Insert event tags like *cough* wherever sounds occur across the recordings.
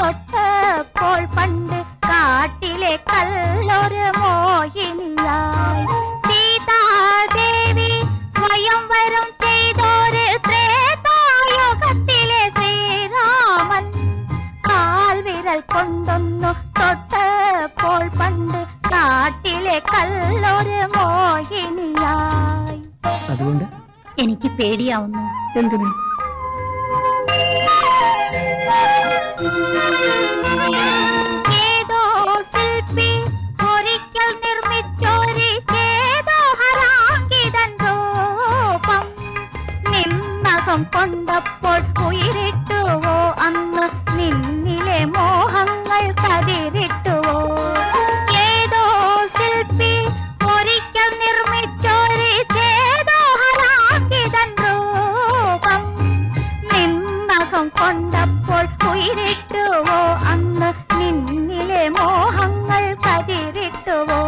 തൊട്ടപ്പോൾ പണ്ട് കാട്ടിലെ കല്ലൊരു മോഹിനിയായി. സീതാദേവി സ്വയംവരം ചെയ്തോര് ത്രേതായുഗത്തിലെ ശ്രീരാമൻ. കാൽവിരൽ കൊണ്ടൊന്നു തൊട്ടപ്പോൾ പണ്ട് കാട്ടിലെ കല്ലൊരു മോഹിനിയായി. അതുകൊണ്ട് എനിക്ക് പേടിയാവുന്നു. എന്തിനു? നിന്നകം കൊണ്ടപ്പോൾ ഉയരിട്ടുവോ അന്ന് നിന്നിലെ മോഹങ്ങൾ കതിരിട്ടുവോ? ഏതോ ശില്പി ഒരിക്കൽ നിർമ്മിച്ചൊരു ചേതോഹരാങ്കിതൻ രൂപം നിന്നകം കൊണ്ടപ്പോൾ ഉയരിട്ടുവോ അന്ന് നിന്നിലെ മോഹങ്ങൾ കതിരിട്ടുവോ?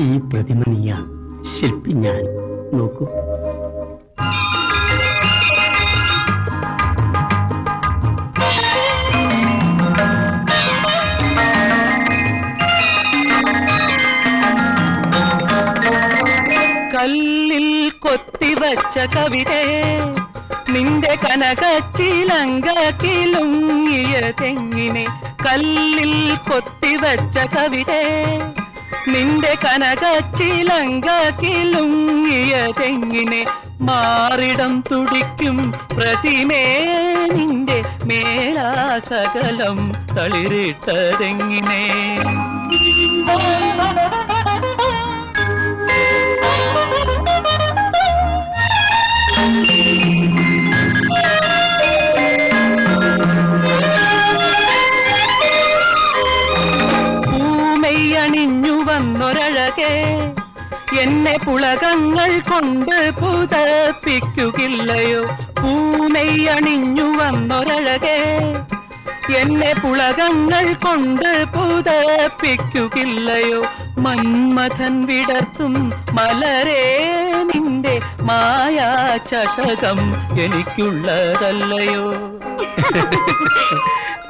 ഈ പ്രതിമ നീയാ. ശില്പി ഞാൻ. നോക്കൂ. കൊത്തിവച്ച കവിതേ നിന്റെ കനകച്ചിലങ്കിലുങ്ങിയ തെങ്ങിനെ കല്ലിൽ കൊത്തിവച്ച കവിതേ നിന്റെ കനകച്ചിലങ്കിലുങ്ങിയ തെങ്ങിനെ മാറിടം തുടിക്കും പ്രതിമേ നിന്റെ മേലാസകലം തളിരിട്ടതെങ്ങിനെ. പൂമെയ്യണിഞ്ഞു വന്നൊരഴകേ. എന്നെ പുളകങ്ങൾ കൊണ്ട് പുതപ്പിക്കുകയോ പൂമെയ്യണിഞ്ഞു വന്നൊരഴകേ. എന്നെ പുളകങ്ങൾ കൊണ്ട് പുതപ്പിക്കുകയോ മന്മഥൻ വിടർത്തും മലരേ നിന്റെ മായാ ചഷകം എനിക്കുള്ളതല്ലയോ? *laughs*